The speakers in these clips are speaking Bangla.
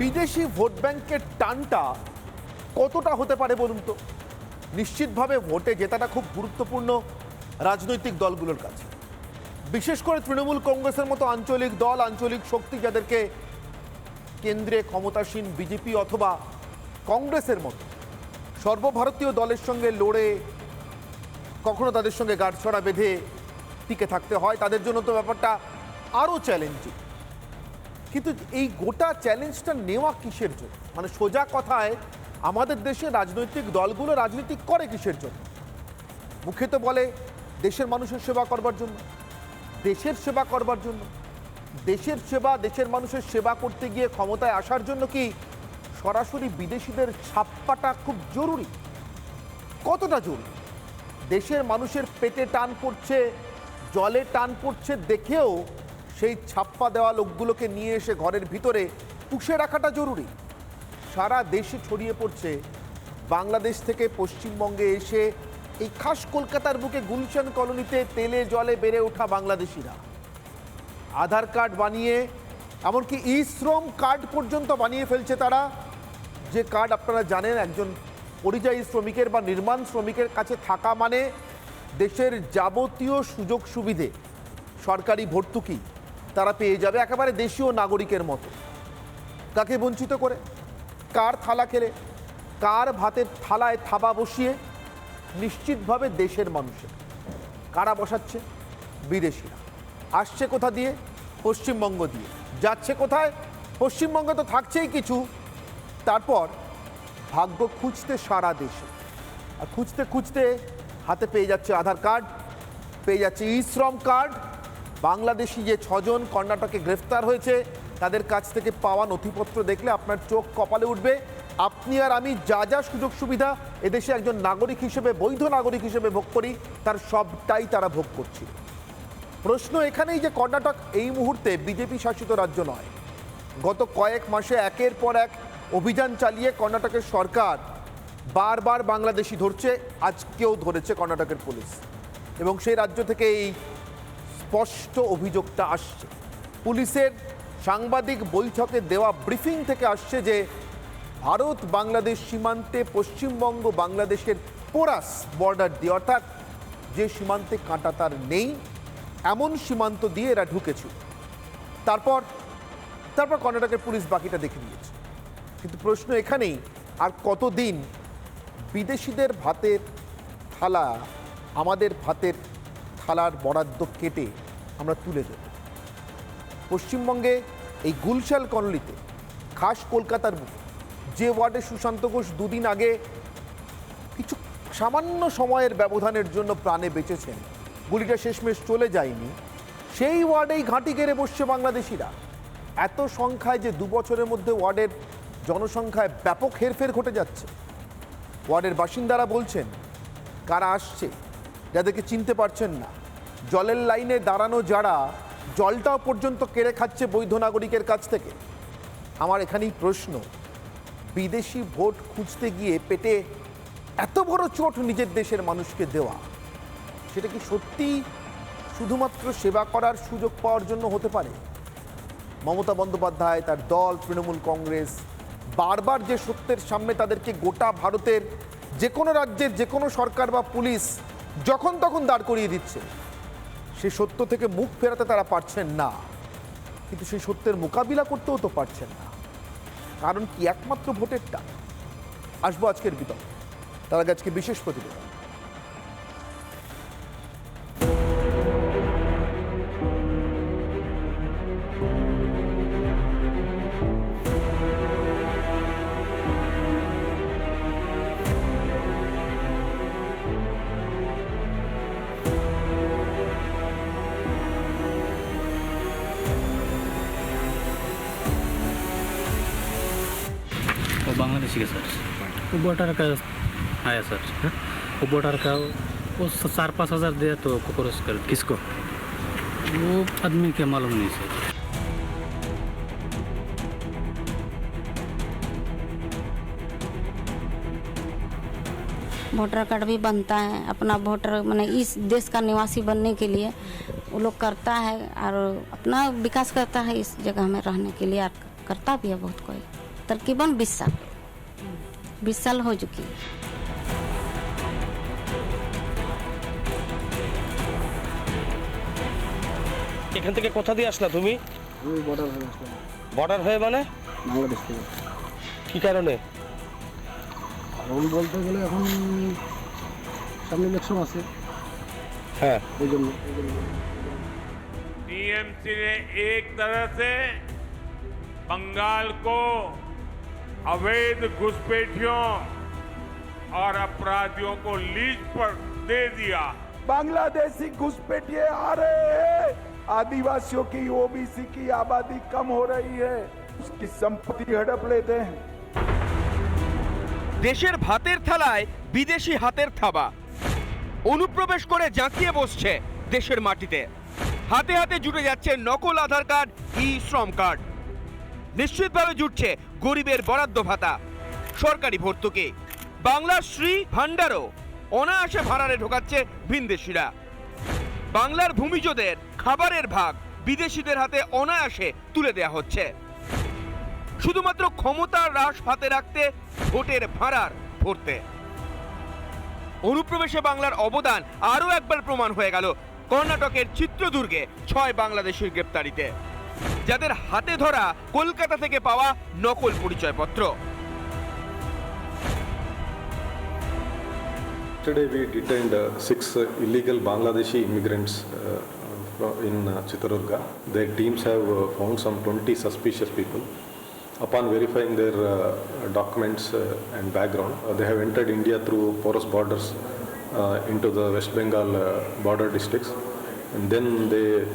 বিদেশি ভোট ব্যাংকের টানটা কতটা হতে পারে বলুন তো? নিশ্চিতভাবে ভোটে জেতাটা খুব গুরুত্বপূর্ণ রাজনৈতিক দলগুলোর কাছে। বিশেষ করে তৃণমূল কংগ্রেসের মতো আঞ্চলিক দল, আঞ্চলিক শক্তি যাদেরকে কেন্দ্রে ক্ষমতাসীন বিজেপি অথবা কংগ্রেসের মতো সর্বভারতীয় দলের সঙ্গে লড়ে কখনো তাদের সঙ্গে গাঁটছড়া বেঁধে টিকে থাকতে হয়। তাদের জন্য তো ব্যাপারটা আরও চ্যালেঞ্জিং কিন্তু এই গোটা চ্যালেঞ্জটা নেওয়া কিসের জন্য? মানে সোজা কথায়, আমাদের দেশে রাজনৈতিক দলগুলো রাজনীতি করে কিসের জন্য? মুখে তো বলে দেশের মানুষের সেবা করবার জন্য। দেশের সেবা করবার জন্য। দেশের সেবা, দেশের মানুষের সেবা করতে গিয়ে ক্ষমতায় আসার জন্য কি সরাসরি বিদেশিদের ছাপ্পাটা খুব জরুরি? কতটা জরুরি? দেশের মানুষের পেটে টান পড়ছে, জলে টান পড়ছে দেখেও সেই ছাপ্পা দেওয়া লোকগুলোকে নিয়ে এসে ঘরের ভিতরে পুষে রাখাটা জরুরি। সারা দেশে ছড়িয়ে পড়ছে বাংলাদেশ থেকে পশ্চিমবঙ্গে এসে এই খাস কলকাতার বুকে গুলশান কলোনিতে তেলে জলে বেড়ে ওঠা বাংলাদেশিরা। আধার কার্ড বানিয়ে, এমনকি ই শ্রম কার্ড পর্যন্ত বানিয়ে ফেলছে তারা। যে কার্ড আপনারা জানেন, একজন পরিযায়ী শ্রমিকের বা নির্মাণ শ্রমিকের কাছে থাকা মানে দেশের যাবতীয় সুযোগ সুবিধে সরকারি ভর্তুকি। তারা পেয়ে যাবে একেবারে দেশীয় নাগরিকের মতো। কাকে বঞ্চিত করে? কার থালা খেলে? কার ভাতের থালায় থাবা বসিয়ে নিশ্চিতভাবে দেশের মানুষের? কারা বসাচ্ছে? বিদেশিরা। আসছে কোথা দিয়ে? পশ্চিমবঙ্গ দিয়ে। যাচ্ছে কোথায়? পশ্চিমবঙ্গে তো থাকছেই কিছু। তারপর ভাগ্য খুঁজতে সারা দেশে। আর খুঁজতে খুঁজতে হাতে পেয়ে যাচ্ছে আধার কার্ড, পেয়ে যাচ্ছে ই শ্রম কার্ড বাংলাদেশি যে ছজন কর্ণাটকে গ্রেফতার হয়েছে, তাদের কাছ থেকে পাওয়া নথিপত্র দেখলে আপনার চোখ কপালে উঠবে। আপনি আর আমি যা যা সুযোগ সুবিধা এদেশে একজন নাগরিক হিসেবে, বৈধ নাগরিক হিসেবে ভোগ করি, তার সবটাই তারা ভোগ করছিল প্রশ্ন এখানেই যে কর্ণাটক এই মুহূর্তে বিজেপি শাসিত রাজ্য নয়। গত কয়েক মাসে একের পর এক অভিযান চালিয়ে কর্ণাটকের সরকার বারবার বাংলাদেশি ধরছে, আজকেও ধরেছে কর্ণাটকের পুলিশ। এবং সেই রাজ্য থেকে এই স্পষ্ট অভিযোগটা আসছে। পুলিশের সাংবাদিক বৈঠকে দেওয়া ব্রিফিং থেকে আসছে যে, ভারত বাংলাদেশ সীমান্তে পশ্চিমবঙ্গ বাংলাদেশের পোরাস বর্ডার দিয়ে, অর্থাৎ যে সীমান্তে কাঁটা তার নেই, এমন সীমান্ত দিয়ে এরা ঢুকেছিল তারপর তারপর কর্ণাটকের পুলিশ বাকিটা দেখে নিয়েছে। কিন্তু প্রশ্ন এখানেই, আর কতদিন বিদেশিদের ভাতের থালা, আমাদের ভাতের থালার বরাদ্দ কেটে আমরা তুলে দেব। পশ্চিমবঙ্গে এই গুলশাল কলোনিতে, খাস কলকাতার বুকে যে ওয়ার্ডে সুশান্ত ঘোষ দুদিন আগে কিছু সামান্য সময়ের ব্যবধানের জন্য প্রাণে বেঁচেছেন, গুলিটা শেষমেশ চলে যায়নি, সেই ওয়ার্ডেই ঘাঁটি গেড়ে বসছে বাংলাদেশিরা। এত সংখ্যায় যে দু বছরের মধ্যে ওয়ার্ডের জনসংখ্যায় ব্যাপক হেরফের ঘটে যাচ্ছে। ওয়ার্ডের বাসিন্দারা বলছেন, কারা আসছে? যাদেরকে চিনতে পারছেন না। জলের লাইনে দাঁড়ানো যারা, জলটাও পর্যন্ত কেড়ে খাচ্ছে বৈধ নাগরিকের কাছ থেকে। আমার এখানেই প্রশ্ন, বিদেশি ভোট খুঁজতে গিয়ে পেটে এত বড় চোট নিজের দেশের মানুষকে দেওয়া, সেটা কি সত্যি শুধুমাত্র সেবা করার সুযোগ পাওয়ার জন্য হতে পারে? মমতা বন্দ্যোপাধ্যায়, তার দল, তৃণমূল কংগ্রেস, বারবার যে সত্যের সামনে তাদেরকে গোটা ভারতের যে কোনো রাজ্যের যে কোনো সরকার বা পুলিশ যখন তখন দাঁড় করিয়ে দিচ্ছে। সেই সত্য থেকে মুখ ফেরাতে তারা পারছেন না। কিন্তু সেই সত্যের মোকাবিলা করতেও তো পারছেন না। কারণ কি একমাত্র ভোটের ভোটেরটা? আসব আজকের বিতর্ক। তার আগে আজকে বিশেষ প্রতিবেদন। वो वोटर का आया सर। वो वोटर का वो चार पाँच हज़ार दिया तो कोकरोच कर किसको? वो आदमी के मालूम नहीं सर। वोटर कार्ड भी बनता है अपना वोटर मैंने इस देश का निवासी बनने के लिए वो लोग करता है और अपना विकास करता है इस जगह में रहने के लिए और करता भी है बहुत कोई। तरकीबन बीस साल। बीस साल हो चुकी है এখান থেকে কোথা দিয়ে আসলা তুমি আমি বর্ডার হয়ে আসলাম বর্ডার হয়ে মানে বাংলাদেশ থেকে কি কারণে এখন বলতে গেলে এখন সামনে ইলেকশন আছে হ্যাঁ এই জন্য टीएमसी ने एक तरह से बंगाल को अवैध घुसपैठियों और अपराधियों को लीज पर दे दिया बांग्लादेशी घुसपैठिए आ रहे हैं आदिवासियों की ओबीसी की आबादी कम हो रही है उसकी संपत्ति हड़प लेते हैं দেশের ভাতের থালায় বিদেশি হাতের থাবা অনুপ্রবেশ করে জাঁকিয়ে বসছে দেশের মাটিতে হাতে হাতে জুটে যাচ্ছে নকল আধার কার্ড ই শ্রম কার্ড নিশ্চিতভাবে জুটছে গরিবের বরাদ্দ ভাতা। সরকারি ভর্তুকি। বাংলার শ্রী ভাণ্ডারও অনায়াসে ভাড়ারে ঢোকাচ্ছে ভিনদেশিরা। বাংলার ভূমিজদের খাবারের ভাগ বিদেশিদের হাতে অনায়াসে তুলে দেয়া হচ্ছে। শুধুমাত্র ক্ষমতার হ্রাস হাতে রাখতে ভোটের ভাড়ার ভরতে। অনুপ্রবেশে বাংলার অবদান আরও একবার প্রমাণ হয়ে গেল। কর্ণাটকের চিত্রদুর্গে ছয় বাংলাদেশের গ্রেপ্তারিতে। যাদের হাতে ধরা কলকাতা থেকে পাওয়া নকল পরিচয়পত্র Yesterday, we detained uh, six uh, illegal Bangladeshi immigrants uh, fro- in uh, Chitrurga. Their teams have uh, found some 20 suspicious people. Upon verifying their uh, documents uh, and background, uh, they have entered India through porous borders uh, into the West Bengal uh, border districts. And then they, uh,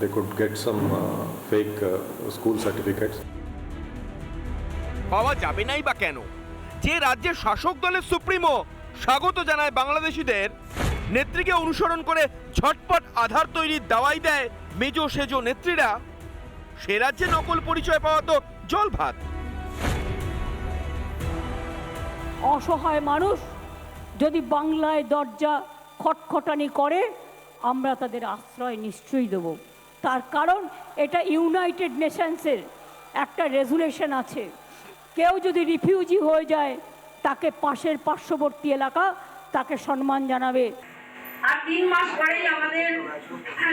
they could get some uh, fake uh, school certificates. পাওয়া যাবে নাই বা কেন? যে রাজ্যের শাসক দলের সুপ্রিমো স্বাগত জানায় বাংলাদেশিদের। নেত্রীকে অনুসরণ করে ঝটপট আধার তৈরির দাওয়াই দেয় মেজো সেজো নেত্রীরা। সে রাজ্যে নকল পরিচয় পাওয়া তো জল ভাত। অসহায় মানুষ যদি বাংলায় দরজা খটখটানি করে আমরা তাদের আশ্রয় নিশ্চয়ই দেব। তার কারণ এটা ইউনাইটেড নেশনসের একটা রেজুলেশন আছে। কেউ যদি রিফিউজি হয়ে যায় তাকে পাশের পার্শ্ববর্তী এলাকা তাকে সম্মান জানাবে। আর তিন মাস পরেই আমাদের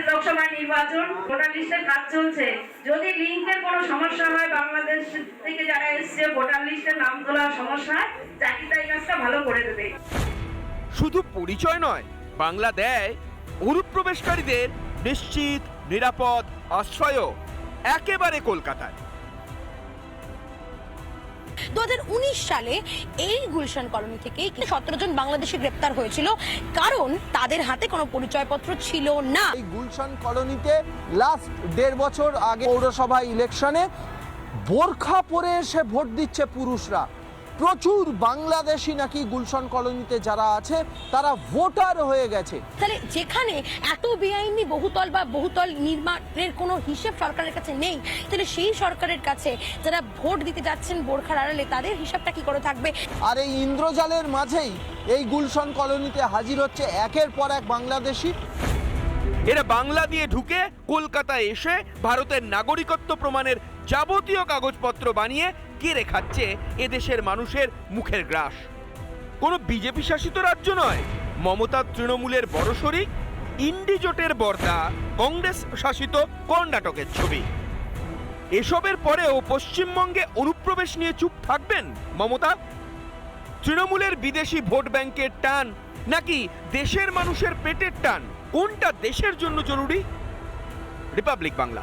লোকসভা নির্বাচন ভোটার লিস্টের কাজ চলছে। যদি লিঙ্কের কোনো সমস্যা হয় বাংলাদেশ থেকে যারা এসছে ভোটার লিস্টের নাম তোলার সমস্যা হয় চাকরিটা এই কাজটা ভালো করে দেবে। শুধু পরিচয় নয় বাংলা দেয় অনুপ্রবেশকারীদের নিশ্চিত নিরাপদ আশ্রয়ও একেবারে কলকাতায়। দু হাজার উনিশ সালে এই গুলশান কলোনি থেকে সতেরো জন বাংলাদেশি গ্রেপ্তার হয়েছিল। কারণ তাদের হাতে কোনো পরিচয়পত্র ছিল না। এই গুলশান কলোনিতে লাস্ট দেড় বছর আগে পৌরসভা ইলেকশনে বোরখা পরে এসে ভোট দিচ্ছে পুরুষরা। প্রচুর বাংলাদেশি নাকি গুলশান কলোনিতে যারা আছে তারা ভোটার হয়ে গেছে। তাহলে যেখানে এত বেআইনি বহুতল বা বহুতল নির্মাণের কোনো হিসেব সরকারের কাছে নেই তাহলে সেই সরকারের কাছে যারা ভোট দিতে যাচ্ছেন বোরখার আড়ালে তাদের হিসাবটা কি করে থাকবে? আর এই ইন্দ্রজালের মাঝেই এই গুলশান কলোনিতে হাজির হচ্ছে একের পর এক বাংলাদেশি। এরা বাংলা দিয়ে ঢুকে কলকাতায় এসে ভারতের নাগরিকত্ব প্রমাণের যাবতীয় কাগজপত্র বানিয়ে কেড়ে খাচ্ছে এদেশের মানুষের মুখের গ্রাস। কোনো বিজেপি শাসিত রাজ্য নয়, মমতা তৃণমূলের বড় শরিক ইন্ডিজোটের বর্দা, কংগ্রেস শাসিত কর্ণাটকের ছবি। এসবের পরেও পশ্চিমবঙ্গে অনুপ্রবেশ নিয়ে চুপ থাকবেন মমতা? তৃণমূলের বিদেশি ভোট ব্যাংকের টান, নাকি দেশের মানুষের পেটের টান? কোনটা দেশের জন্য জরুরি? রিপাবলিক বাংলা।